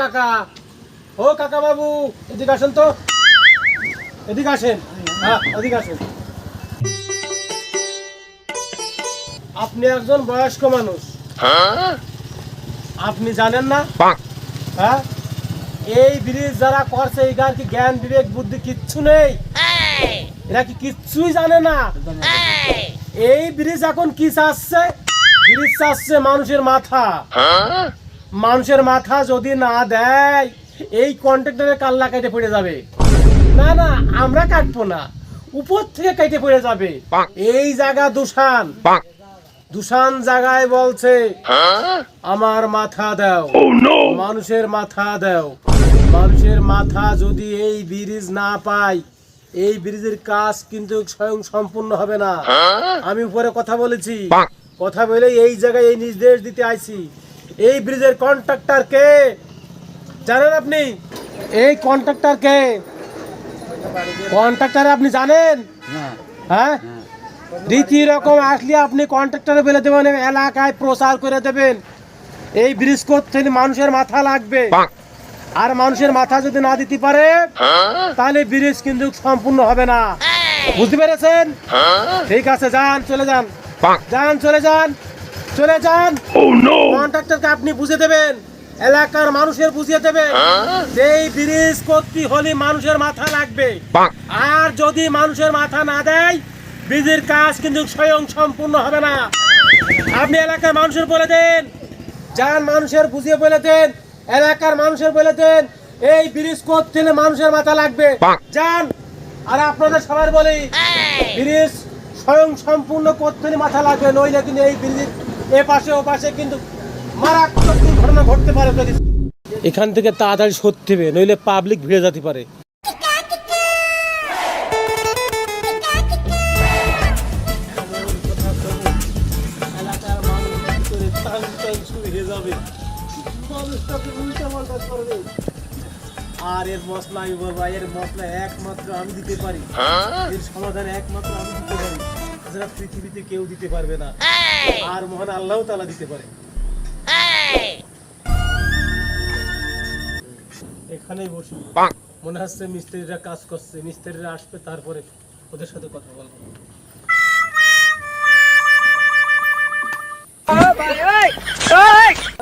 কাকা, ও কাকা বাবু, এদিকে আসেন তো। এদিকে আসেন। হ্যাঁ আসেন। আপনি একজন বয়স্ক মানুষ। আপনি জানেন না? হ্যাঁ? এই ব্রিজ যারা করছে, এই গান কি জ্ঞান, বিবেক, বুদ্ধি কিচ্ছু নেই? এরা কি কিচ্ছুই জানে না? এই ব্রিজ এখন কি চাচ্ছে? ব্রিজ চাচ্ছে মানুষের মাথা। মানুষের মাথা যদি না দেয় এই কন্ট্রাক্টরের কাল্লা কেটে পড়ে যাবে? না না আমরা কাটবো না। উপর থেকে কেটে পড়ে যাবে। এই জায়গা দূষণ। দূষণ জায়গায় বলছে আমার মাথা দাও। মানুষের মাথা দাও। মানুষের মাথা যদি এই ব্রিজ না পায় এই ব্রিজের কাজ কিন্তু স্বয়ং সম্পূর্ণ হবে না। আমি উপরে কথা বলেছি। কথা বলে এই জায়গায় এই নির্দেশ দিতে আইছি। এই ব্রিজের কন্ট্রাক্টর কে? জানেন আপনি? এই কন্ট্রাক্টর কে? কন্ট্রাক্টর আপনি জানেন? হ্যাঁ? দ্বিতীয় রকম আসলে আপনি কন্ট্রাক্টরে বলে দেবেন এলাকায় প্রচার করে দেবেন। এই ব্রিজ করতে মানুষের মাথা লাগবে। আর মানুষের মাথা যদি না দিতে পারে তাহলে ব্রিজ কিন্তু সম্পূর্ণ হবে না। বুঝতে পেরেছেন? ঠিক আছে যান চলে যান। যান চলে যান। চলে যান। কন্ট্রাক্টরকে আপনি বুঝে দেবেন। এলাকার মানুষের বুঝিয়ে দেবেন। যে এই ব্রিজ করতে হলে মানুষের মাথা লাগবে। আর যদি মানুষের মাথা না দেয় ব্রিজের কাজ কিন্তু স্বয়ং সম্পূর্ণ হবে না। আপনি এলাকার মানুষের বলে দেন। যান মানুষের বুঝিয়ে বলে দেন এলাকার মানুষের বলে দেন এই ব্রিজ করতে হলে মানুষের মাথা লাগবে। যান আর আপনাদের সবার বলি ব্রিজ স্বয়ং সম্পূর্ণ করতে হলে মাথা লাগবে নইলে কিন্তু এই ব্রিজ এ পাশে ও পাশে কিন্তু মারাত্মক দুর্ঘটনা ঘটতে পারে যদি এখান থেকে তাড়াতাড়ি সরতে হবে নইলে পাবলিক ভিড়ে যেতে পারে। হয়ে আর এর মশলা আমি বলব এর মশলা একমাত্র আমি দিতে পারি। এর সমাধান একমাত্র আমি দিতে পারি। পৃথিবীতে কেউ দিতে পারবে না। আর মহান আল্লাহ তালা দিতে পারে। এখানেই বসি। মনে হচ্ছে মিস্ত্রিরা কাজ করছে। মিস্ত্রিরা আসবে তারপরে ওদের সাথে কথা বলব।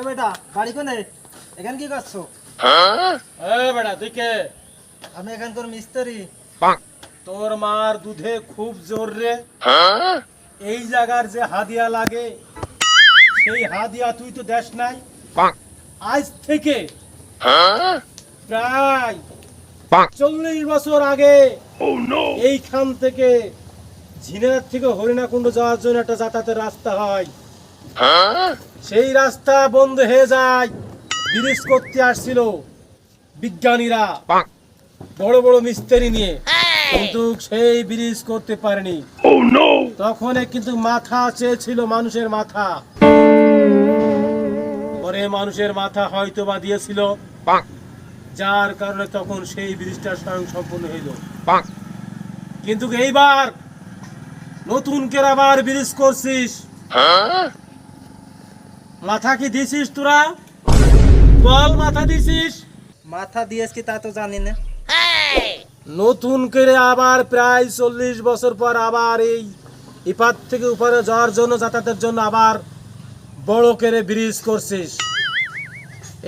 বেটা বাড়ি কোনে? এখান কি করছ? এ বেটা দিকে আমি এখানকার মিস্ত্রি। তোর মার দুধে খুব জোর রে। এই জায়গার যে হাদিয়া লাগে সেই হাদিয়া তুই তো দেশ নাই। আজ থেকে প্রায় চল্লিশ বছর আগে এইখান থেকে ঝিনার থেকে হরিণাকুণ্ড যাওয়ার জন্য একটা যাতায়াতের রাস্তা হয়। সেই রাস্তা বন্ধ হয়ে যায় ব্রিজ করতে আসছিল বিজ্ঞানীরা। বড় বড় মিস্ত্রি নিয়ে। কিন্তু সেই ব্রিজ করতে পারেনি। তখন কিন্তু মাথা চেয়েছিল মানুষের মাথা। পরে মানুষের মাথা হয়তো বা দিয়েছিল যার কারণে তখন সেই ব্রিজটা স্বয়ং সম্পূর্ণ হইল কিন্তু এইবার নতুন করে আবার ব্রিজ করছিস। মাথা কি দিছিস তোরা? বল মাথা দিছিস? মাথা দিয়েছ কি তা তো জানি না। নতুন করে আবার প্রায় চল্লিশ বছর পর আবার এই ইপার থেকে উপরে যাওয়ার জন্য যাতায়াতের জন্য আবার বড় করে ব্রিজ করছিস।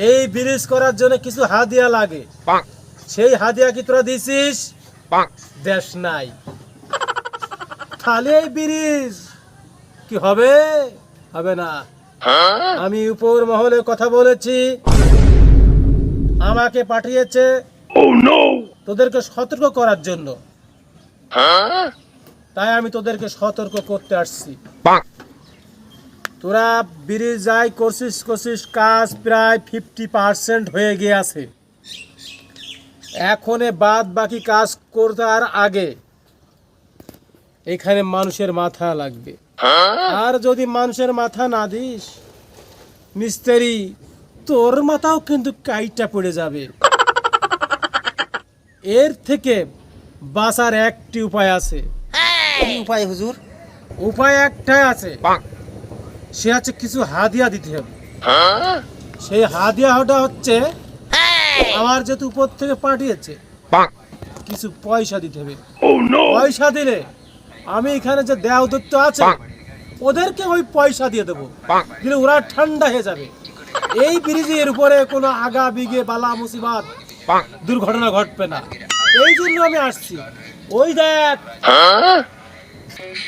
এই ব্রিজ করার জন্য কিছু হাদিয়া লাগে। সেই হাদিয়া কি তোরা দিছিস? দেশ নাই। তাহলে এই ব্রিজ কি হবে? হবে না। আমি উপর মহলে কথা বলেছি। আমাকে পাঠিয়েছে তোদেরকে সতর্ক করার জন্য। তাই আমি তোদেরকে সতর্ক করতে আসছি। তোরা ব্রিজ যাই করছিস করছিস কাজ প্রায় ফিফটি পার্সেন্ট হয়ে গিয়েছে এখনে বাদ বাকি কাজ করতার আগে। এখানে মানুষের মাথা লাগবে। আর যদি মানুষের মাথা না দিস মিস্ত্রি তোর মাথাও কিন্তু কাইটা পড়ে যাবে। এর থেকে বাঁচার একটি উপায় আছে। কি উপায় হুজুর? উপায় একটাই আছে। সে হচ্ছে কিছু হাদিয়া দিতে হবে। সেই হাদিয়াটা হচ্ছে আমার যেহেতু উপর থেকে পাঠিয়েছে কিছু পয়সা দিতে হবে। পয়সা দিলে আমি এখানে যে দেও দত্ত আছে ওদেরকে ওই পয়সা দিয়ে দেবো। দিলে ওরা ঠান্ডা হয়ে যাবে। এই ব্রিজের উপরে কোনো আগা বিগে বালা মুসিবাত দুর্ঘটনা ঘটবে না। এই জন্য আমি আসছি। ওই দেখ।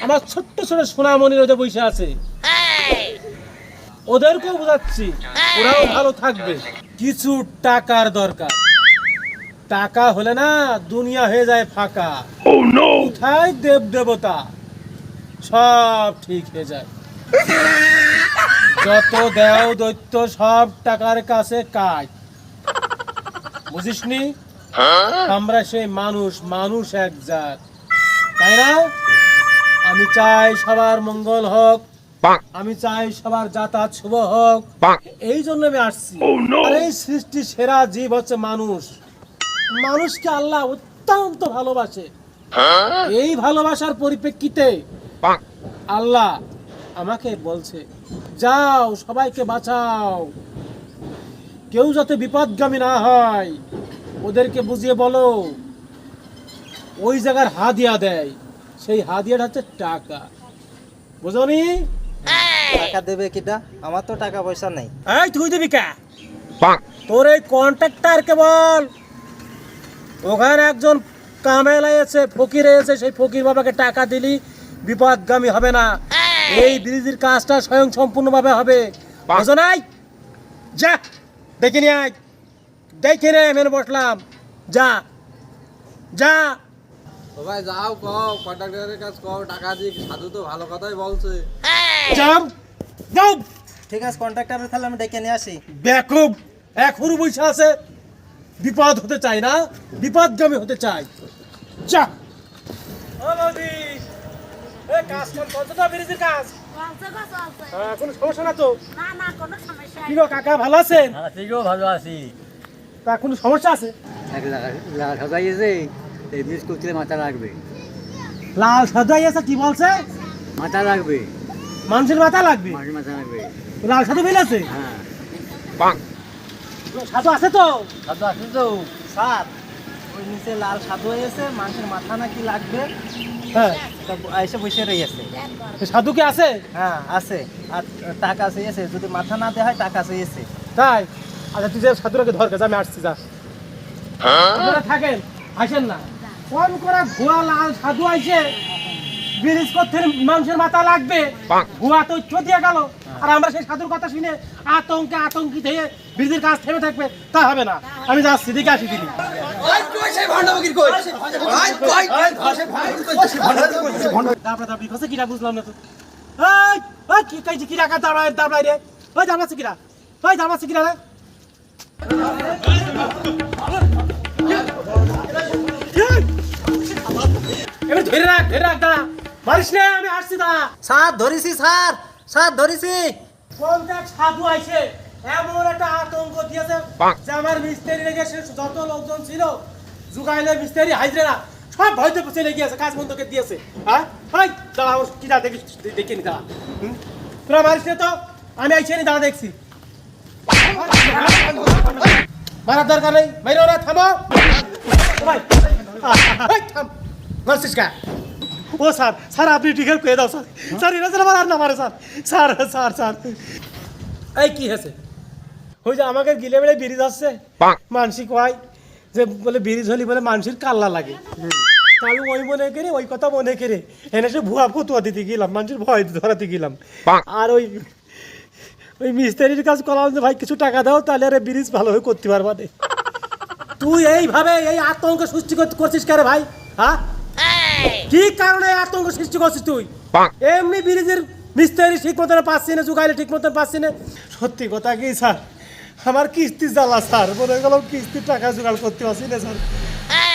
আমার ছোট্ট ছোট সোনামণির ওদের বসে আছে। ওদেরকেও বোঝাচ্ছি। ওরাও ভালো থাকবে। কিছু টাকার দরকার। টাকা হলে না দুনিয়া হয়ে যায় ফাঁকা। কোথায় দেব দেবতা সব ঠিক হয়ে যায়। যত দেও দৈত্য সব টাকার কাছে কাজ। বুঝিসনি? আমরা সেই মানুষ মানুষ এক জাত। তাই না? আমি চাই সবার মঙ্গল হোক আমি চাই সবার যাতায়াত শুভ হোক। এই জন্য আমি আসছি। এই সৃষ্টি সেরা জীব হচ্ছে মানুষ। মানুষকে আল্লাহ অত্যন্ত ভালোবাসে। এই ভালোবাসার পরিপ্রেক্ষিতে আল্লাহ আমাকে বলছে যাও সবাইকে বাঁচাও। কেউ যাতে বিপদগামী না হয় ওদেরকে বুঝিয়ে বলো ওই জায়গার হাদিয়া দেয়। সেই হাদিয়াটা হচ্ছে টাকা। বুঝনি টাকা দেবে কিটা আমার তো টাকা পয়সা নেই। এই তুই দিবি কে? তোর এই কন্ট্রাক্টরকে বল। ওখানে একজন কামেল এসে ফকির এসে সেই ফকির বাবাকে টাকা দিলি বিপদগামী হবে না। এই! ব্রিজের কাজটা স্বয়ং সম্পূর্ণভাবে হবে বুঝো নাই? যা! দেখে নিয়ে আয় দেখে নে মেনে বসলাম। যা। যা। ভাই যাও কও কন্ট্রাক্টরের কাজ কও টাকা দিয়ে সাধু তো ভালো কথাই বলছে। যাও। যাও। ঠিক আছে কন্ট্রাক্টর তাহলে আমি ডেকে নিয়ে আসি। বেকুব এখনও বসে আছে। বিপদ হতে চাই না। বিপদগামী হতে চাই যা। ও বৌদি কাজ তো ব্রিজের কাজ। গো। হ্যাঁ, কোনো সমস্যা না তো? না না কোনো সমস্যা কি গো কাকা ভালো আছেন? ঠিকও ভালো আছি। তা কোনো সমস্যা আছে? এই করতে মাথা লাগবে লাল সাধু আছে কি বলছে? মাথা লাগবে মানুষের মাথা লাগবে? মাথা লাগবে। লাল সাধু হ্যাঁ। সাধু আছে তো? সাজু আছে তো। স্যার ওই নিচে লাল সাধু হয়েছে মানুষের মাথা নাকি লাগবে। হ্যাঁ। তা এসে বসে রয়েছে। সাধু কি আছে? হ্যাঁ আছে। আর টাকা চেয়েছে যদি মাথা না দেওয়া হয় টাকা চেয়েছে তাই? আচ্ছা তুই যে সাধুরাকে ধর কাছে আমি আসছি যা। আপনারা থাকেন আসেন না। কোন করে ভুয়া লাল সাধু আইছে। ব্রিজ করতে মানুষের মাথা লাগবে। ভুয়া তো দিয়ে গেল। আর আমরা সেই সাধুর কথা শুনে আতঙ্কে আতঙ্কিত হয়ে ব্রিজের কাজ থেমে থাকবে তা হবে না। আমি যাচ্ছি দিকে আসি দিদি। দাবড়া দাবড়ি কসে কিরা বুঝলাম না তো। কি কাইছে কিরা কা দাবড়া দাবড়া রে? ওই দাবড়া কিরা? ওই দাবড়া কিরা রে? এবার ধরে রাখ ধরে রাখ দাঁড়া। মারিস না আমি আসছি দাঁড়া স্যার ধরেছি স্যার। স্যার ধরেছি। পঞ্চাশ সাধু আইছে। এমন একটা আতঙ্ক দিয়েছে যে আমার মিস্ত্রি লেগে সে যত লোকজন ছিল জুগাইলে মিস্ত্রি হাইজরা সব ভয়তে চলে গিয়েছে কাজ বন্ধ করে দিয়েছে। হ্যাঁ? হাই দাঁড়া ওর কিরা দেখি দেখে নি দাঁড়া। তোরা মারিস না তো? আমি আইছি নি দাঁড়া দেখছি। মারার দরকার নেই। মাইরো না থামো। ভাই থাম। মারছিস কা? ও স্যার স্যার আপনি টিকিট পেয়ে দাও স্যার। স্যার এরা আমার আর না মারে স্যার। Sir sir sir. এই কি হয়েছে? ওই যে আমাকে গিলে বেড়ে ব্রিজ আসছে মানসিক হয় যে বলে ব্রিজ হলি বলে মানুষের কাল্লা লাগে। আমি ওই মনে করে ওই কথা মনে করে এনে সে ভুয়া ফতুয়া দিতে গেলাম মানুষের ভয় ধরাতে গেলাম। আর ওই ওই মিস্ত্রির কাজ করলাম যে ভাই কিছু টাকা দাও তাহলে আরে ব্রিজ ভালোভাবে করতে পারবা। তুই এইভাবে এই আতঙ্ক সৃষ্টি করতে- করছিস কারে ভাই হ্যাঁ? কি কারণে আতঙ্ক সৃষ্টি করছিস তুই? এমনি ব্রিজের মিস্ত্রি ঠিক মতন পাচ্ছি না জুগাইলে ঠিক মতন পাচ্ছি না। সত্যি কথা কি স্যার? আমার কিস্তি জ্বালা স্যার। মনে গেল কিস্তির টাকা জোগাড় করতে পারছি না স্যার।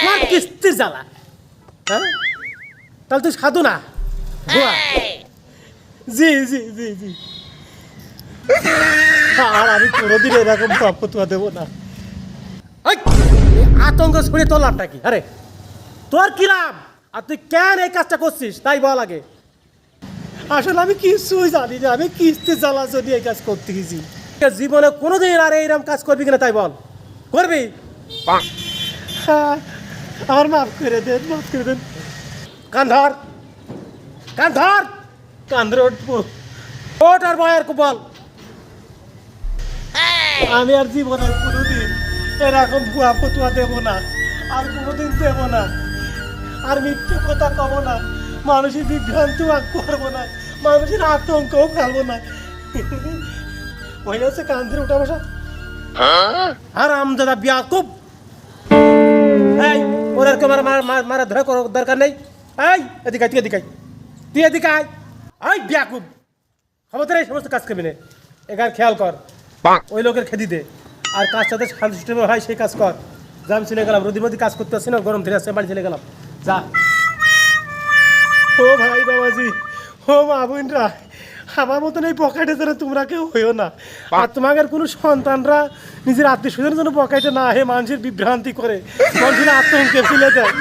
আমার কিস্তির জ্বালা? হ্যাঁ? তাহলে তুই সাধু না? জি জি জি জি। আর আমি কোনোদিন এরকম ফতুয়া দেবো না। আতঙ্ক ছড়িয়ে তোর লাভটা কি? আরে তোর কি লাভ? আর তুই কেন এই কাজটা করছিস? তাই বল আগে। আসলে আমি কিছুই জানি না আমি কিস্তি জ্বালা যদি এই কাজ করতে গেছি। জীবনে কোনোদিন আর এইরকম কাজ করবি কিনা তাই বল। করবি? হ্যাঁ, আমার মাফ করে দেন মাফ করে দেন। কান ধর কান ধর। কান ধরে উঠবো। ওট আর বয়ের বল আমি আর জীবনে কোনোদিন এরকম ভুয়া ফতুয়া দেব না আর কোনোদিন দেব না। আর মিথ্যে কথা কব না। মানুষের বিভ্রান্ত করব না। মানুষের আতঙ্কও ফেলব না। হয়ে যাচ্ছে কান ধরে উঠা বসা। আর আমদাদা বিয়া খুব এই ওর আর মারা মারা মারা ধরে করার দরকার নেই। এই এদিকে আয়, তুই এদিকে আয়। তুই এদিকে আয়। এই বিয়া খুব ক্ষমতা এই সমস্ত কাজ করবি না। এখানে খেয়াল কর। ওই লোকের খেদি দে। আর কাজটাতে শান্তি হয় সেই কাজ কর। যা আমি চলে গেলাম রোদি মধ্যে কাজ করতে আসছি না গরম ধরে আসছে বাড়ি চলে গেলাম। যা। ও ভাই বাবাজি ও মা বোনরা আমার মতন এই পকেটে যেন তোমরা কেউ হইও না। আর তোমাদের কোনো সন্তানরা নিজের আত্মীয় স্বজনের জন্য পকেটে না হে মানুষের বিভ্রান্তি করে মানুষের আত্মহংকে ফেলে দেয়।